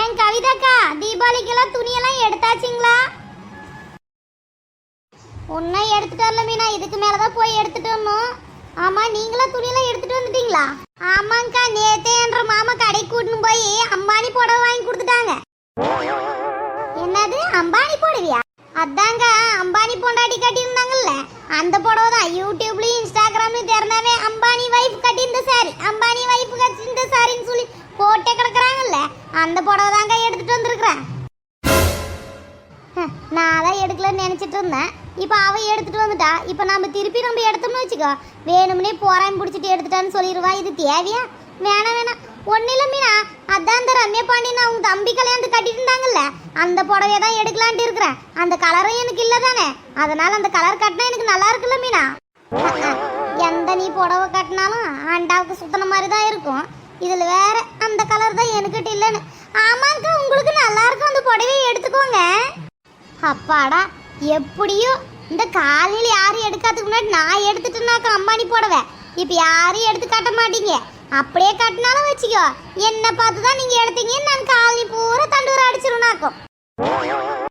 என் கவிதாக்கா தீபாவளிக்கெல்லாம் துணியெல்லாம் எடுத்தாச்சுங்களா? ஒன்றும் எடுத்துட்டு வரல மீனா. இதுக்கு மேலதான் போய் எடுத்துட்டு வரணும். ஆமா நீங்களாம் துணியெல்லாம் எடுத்துட்டு வந்துட்டீங்களா? ஆமாங்கக்கா நேத்தே என்ற மாமா கடைக்கு கூட்டின்னு போய் அம்பானி புடவை வாங்கி கொடுத்துட்டாங்க. என்னது? அம்பானி புடவையா? அதாங்க அம்பானி பொண்டாட்டி கட்டியிருந்தாங்கல்ல. அந்த புடவை தான் யூடியூப்லயும் இன்ஸ்டாகிராம்லயும் திறந்தாவே அம்பானி அந்த புடவை தாங்க எடுத்துட்டு வந்திருக்கிறேன். நான் தான் எடுக்கலன்னு நினச்சிட்டு இருந்தேன். இப்போ அவள் எடுத்துட்டு வந்துட்டா. இப்போ நம்ம திருப்பி நம்ம எடுத்தோம்னு வச்சுக்கோ. வேணும்னே போறான் பிடிச்சிட்டு எடுத்துட்டான்னு சொல்லிடுவா. இது தேவையா? வேணாம் வேணாம். ஒன்றும் இல்லை மீனா. அதான் அந்த ரம்யா பாண்டியன் அவங்க தம்பி கல்யாணத்து கட்டிட்டு இருந்தாங்கல்ல. அந்த புடவைய தான் எடுக்கலான்ட்டு இருக்கிறேன். அந்த கலரும் எனக்கு இல்லை தானே. அதனால அந்த கலர் கட்டினா எனக்கு நல்லா இருக்குல்ல மீனா? எந்த நீ புடவை கட்டினாலும் ஆண்டாவுக்கு சுத்தின மாதிரி தான் இருக்கும். இதில் வேற அந்த கலர் தான் இல்லைன்னு. ஆமாக்கா உங்களுக்கு நல்லா இருக்கும். அந்த புடவையை எடுத்துக்கோங்க. அப்பாடா எப்படியோ இந்த காலையில் யாரும் எடுக்காததுக்கு முன்னாடி நான் எடுத்துட்டேனாக்கா அம்பானி போடவே. இப்போ யாரும் எடுத்து காட்ட மாட்டீங்க. அப்படியே கட்டினாலும் வச்சுக்கோ. என்னை பார்த்து தான் நீங்கள் எடுத்தீங்கன்னு நான் காலனி பூரா தண்டூரை அடிச்சிருனாக்கும்